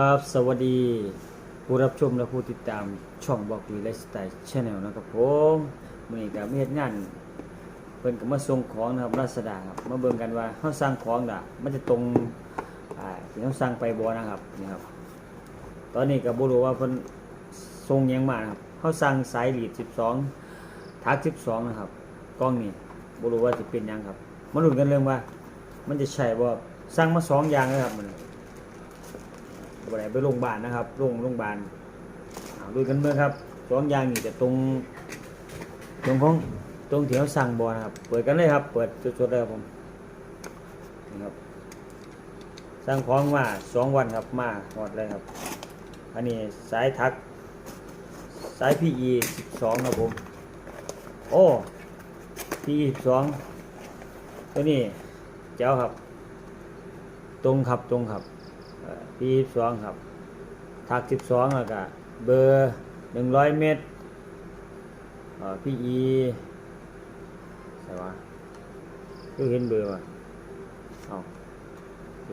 ครับสวัสดีผู้รับชมและผู้ติดตามช่องบอกวีไลฟ์สไตล์ชาแนลนะครับผมมื่อนี้ก็มีเหตุงานเพิ่นก็มาส่งของนะครับราษฎาครับมาเบิ่งกันว่าเฮาสั่งของน่ะมันจะตรงอ่าที่เฮาสั่งไปบ่นะครับนี่ครับ ตอนนี้ก็บ่รู้ว่าเพิ่นส่งยังมานะครับเฮาสั่งสายลีด 12ทัก12 นะครับกล้องนี้บ่รู้ว่าสิเป็นยังครับมาลุ้นกันเรื่องว่า มันจะใช่บ่สั่งมาสองอย่างเลยครับมัน บ่ได้ไปโรงพยาบาลนะครับโรงโรงพยาบาลดูกันเมื่อครับสองยางนี่จะตรงตรงของตรงที่เขาสั่งบอนะครับ เปิดกันเลยครับ เปิดสดๆเลยครับผมนี่ครับสั่งของมาสองวันครับมาหมดเลยครับ อันนี้สายทัก สาย PE 12ครับผม โอ้ PE 12ตัวนี้เจ้าครับ ตรงครับตรงครับ ปีสองครับทักสิบสองแล้วก็เบอร์หนึ่งร้อยเมตรพี่อีใช่ปะคือเห็นเบอร์ป่ะเอา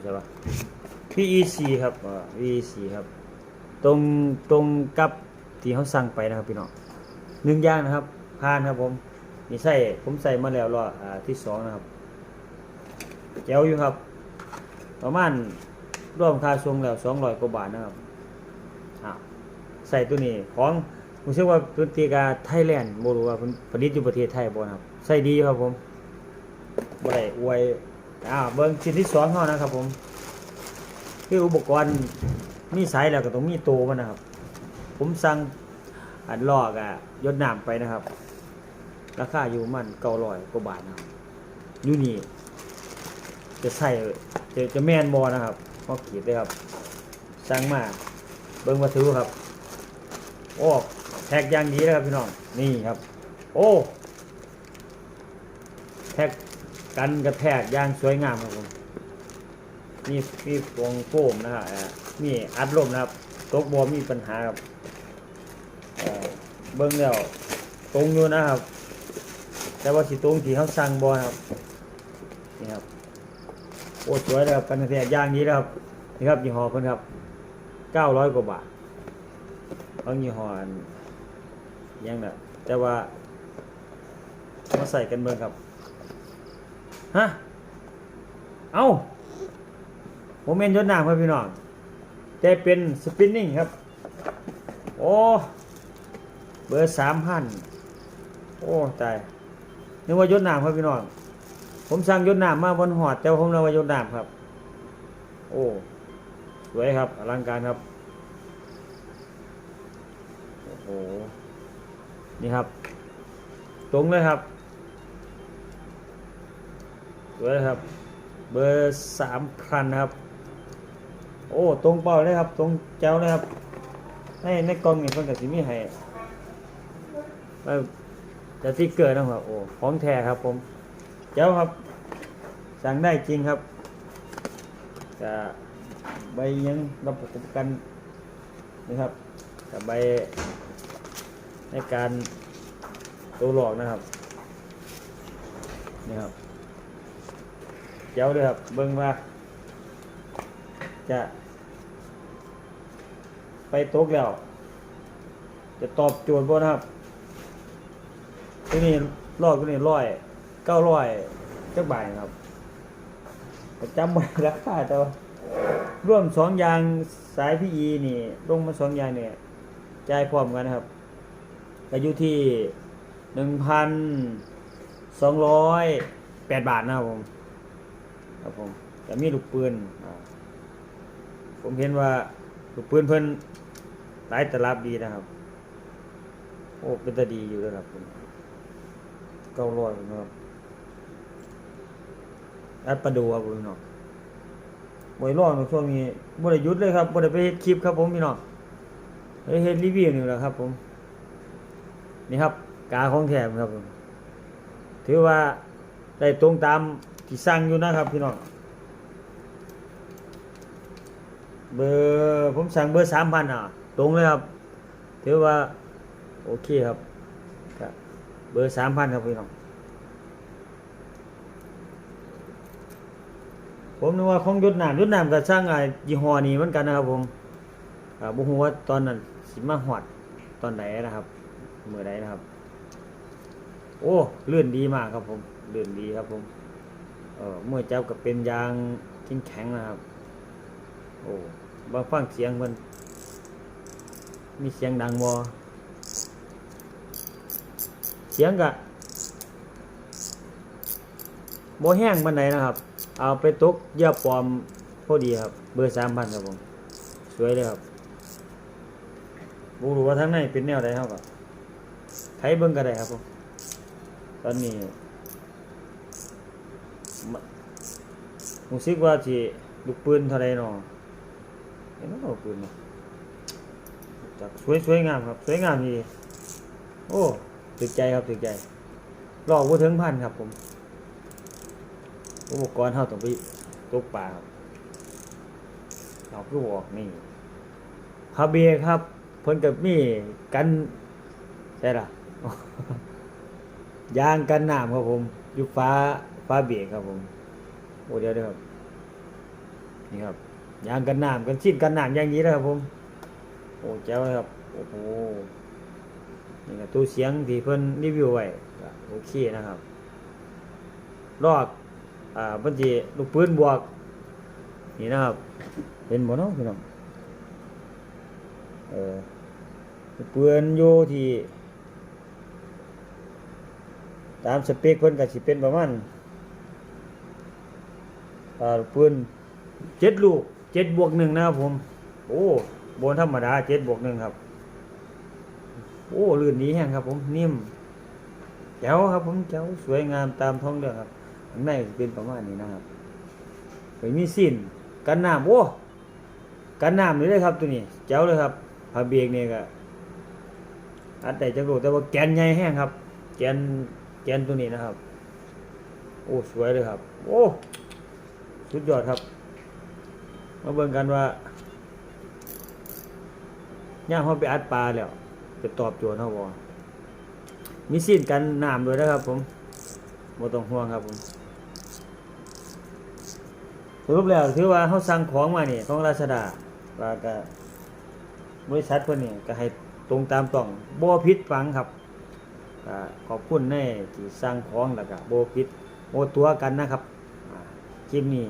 ใช่ปะพี่อีสี่ครับพี่อีสี่ครับ ตรงตรงกับที่เขาสั่งไปนะครับพี่น้องหนึ่งย่างนะครับผ่านครับผมนี่ใส่ผมใส่มาแล้วรออ่าที่สองนะครับแจ๋วอยู่ครับ ประมาณ ร่วมค่าทรงแล้วสองร้อยกว่าบาทนะครับอ่าใส่ตัวนี้ของผมเชื่อว่าเป็นตีกาไทยแลนด์โมรู้ว่าผลิตอยู่ประเทศไทยบ่นครับใส่ดีครับผมบ่ได้อวยอ่าเบิ่งชิ้นที่สองเฮานะครับ ผมคืออุปกรณ์มีสายแล้วก็ต้องมีโตวมันนะครับ ผมสั่งอันลอกอะยดน้ำไปนะครับ ราคาอยู่มันเก้าร้อยกว่าบาทนะครับยูนี่จะใส่จะจะแมนบอนะครับ อขีดเลยครับสั่งมาเบิ้งวัตถุครับ โอ้แท็กอย่างดีนะครับพี่น้องนี่ครับ โอ้แท็กกันกระแทกอย่างสวยงามครับผมนี่มีฟองโฟมนะครับอ่อัดลมนะครับตกบอมีปัญหาครับเอ่อเบิ้งแล้วตรงอยู่นะครับ แต่ว่าสิตรงที่เขาสั่งบอครับนี่ครับ โอ้สวยเลยครับกันแทกย่างนี้นะครับนี่ครับยี่ห้อเพิ่นครับเก้าร้อยกว่าบาทเอายี่ห้ออันยังน่ะแต่ว่ามาใส่กันเบิ่งครับฮะเอาโมเมนต์ยศน้ำครับพี่น้องแต่เป็นสปินนิ่งครับ โอ้เบอร์สามพันโอ้ตายนึกว่ายศน้ำครับพี่น้อง ผมสั่งยนต์น้ำมาบนหอดแต่ว่าผมนำมายนต์น้ำครับ โอ้สวยครับอลังการครับโอ้โหนี่ครับ ตรงเลยครับสวยครับ เบอร์สามพันครับ โอ้ตรงเป้าเลยครับ ตรงแจ้วเลยครับในในกล่องนี่เพิ่นกับสิมีให้เอ่จะที่เกิดนะครับโอ้ของแท้ครับผม เจ้าครับ สั่งได้จริงครับจะใบยังรับประกันนะครับกับใบในการตัวหลอกนะครับนี่ครับเจ้าเลยครับเบิ้งว่า จะ ไปตกแล้ว จะตอบโจทย์บ่นะครับที่นี่ลอกที่นี่ร้อย เก้าร้อยเจ้าบาทครับจำไว้ราคาแต่ว่าร่วมสองอยางสายพี่อีนี่ลงมาสองอยางเนี่ยจ่ายพร้อมกันนะครับก็อยู่ที่หนึ่งพันสองร้อยแปดบาทนะครับผมครับผมแต่มีลูกปืนผมเห็นว่าลูกปืนเพิ่นหลายตลับดีนะครับ โอ้เป็นตาดีอยู่แล้วครับผมเก้าร้อยนะครับ อัดประดูครับพี่น้องบ่ได้ร้องในช่วงนี้บ่ได้หยุดเลยครับบ่ได้ไปเฮ็ดคลิปครับผมพี่น้องเฮ้ยเฮ็ดรีวิวนี่แหละครับผม นี่ครับ กาของแถมครับผมถือว่าได้ตรงตามที่สั่งอยู่นะครับพี่น้องเบอร์ผมสั่งเบอร์3,000อะ ตรงเลยครับถือว่า โอเคครับ เบอร์3,000ครับพี่น้อง ผมนึกว่าของยศน้ำยศน้ำก็สร้างไอ้ยี่ห้อนี้เหมือนกันนะครับ ผมอ่าบ่ฮู้ว่าตอนนั้นสิมาฮอดตอนไหนนะครับมื้อใดนะครับ โอ้เลื่อนดีมากครับผมเลื่อนดีครับผมเออเมื่อเจับกับเป็นยางแข็งนะครับ โอ้บางฟังเสียงมัน มีเสียงดังบ่เสียงกะบ่แห้งปานใดนะครับ เอาไปตกเยื่อปลอมพอดีครับ เบอร์3,000ครับผม สวยเลยครับบ่รู้ว่าทางในเป็นแนวใดเฮาก็ไผเบิ่งก็ได้ครับผมตอนนี้มรู้สึกว่าสิลูกปืนเท่าใดเนาะเห็นบ่ลูกปืนเนาะจักสวยสวยงามครับ สวยงามดีโอ้ถึกใจครับถึกใจรอกบ่ถึงพันครับผม อุปกรณ์เฮาต้องไปตกปลาครับเราคือบอกนี่คาเบียครับเพิ่นกับมีกันใช่ล่ะยางกันน้ำครับผมอยู่ฟ้าฟ้าเบรกครับผมโอ้เดี๋ยวเดี๋ยวครับนี่ครับยางกันน้ำกันชิ้นกันน้ำอย่างนี้นะครับผมโอ้เจ้าเลยครับโอ้โหนี่ก็ตู้เสียงที่เพิ่นรีวิวไว้โอเคนะครับรอก อ่าเพิ่นสิลูกปืนบวก นี่นะครับเห็นบ่เนาะพี่น้องเออลูกปืนอยู่ที่ ตามสเปคเพิ่นก็สิเป็นประมาณอ่าปืนเจ็ดลูกเจ็ดบวกหนึ่งนะครับผม โอ้บนธรรมดาเจ็ดบวกหนึ่งครับ โอ้ลื่นดีแห้งครับผมนิ่มแจ๋วครับผมแจ๋วสวยงามตามท้องเรื่องครับ ข้างในเป็นประมาณนี้นะครับไม่มีสิ้นกันน้ำโอ้กันน้ำเลยเลยครับตัวนี้แจ๋วเลยครับผ้าเบรกเนี่ยก็อัดได้จังโลแต่ว่าแกนใหญ่แห้งครับ แกนแกนตัวนี้นะครับ โอ้สวยเลยครับ โอ้สุดยอดครับ มาเบิ่งกันว่าย่างเขาไปอัดปลาแล้วจะตอบโจทย์เขาบ่มีซีนกันน้ำด้วยนะครับผมบ่ต้องห่วงครับผม สรุปแล้วถือว่าเขาสั่งของมาเนี่ยของราชดาว่าก็บริษัทเพิ่นนี่ก็ให้ตรงตามต้องโบ่ผิดฝังครับขอบคุณในที่สร้างของแล้วก็โบพิษโบตัวกันนะครับคลิปนี้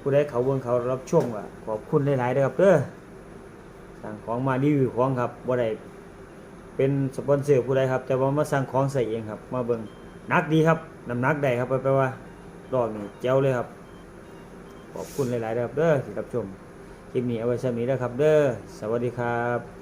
ผู้ใดเขาเบิ่งเขารับชมก็ขอบคุณหลายๆด้อครับเด้อสร้างของมารีวิวของครับบ่ได้เป็นสปอนเซอร์ผู้ใดครับแต่ว่ามาสร้างของใส่เองครับ มาเบิ่งนักดีครับน้ำหนักได้ครับแปลว่าดอกนี่แจ๋วเลยครับ ขอบคุณหลายๆเด้อครับเด้อที่รับชมคลิปนี้เอาไว้ซ้ำนี้แล้วครับเด้อสวัสดีครับ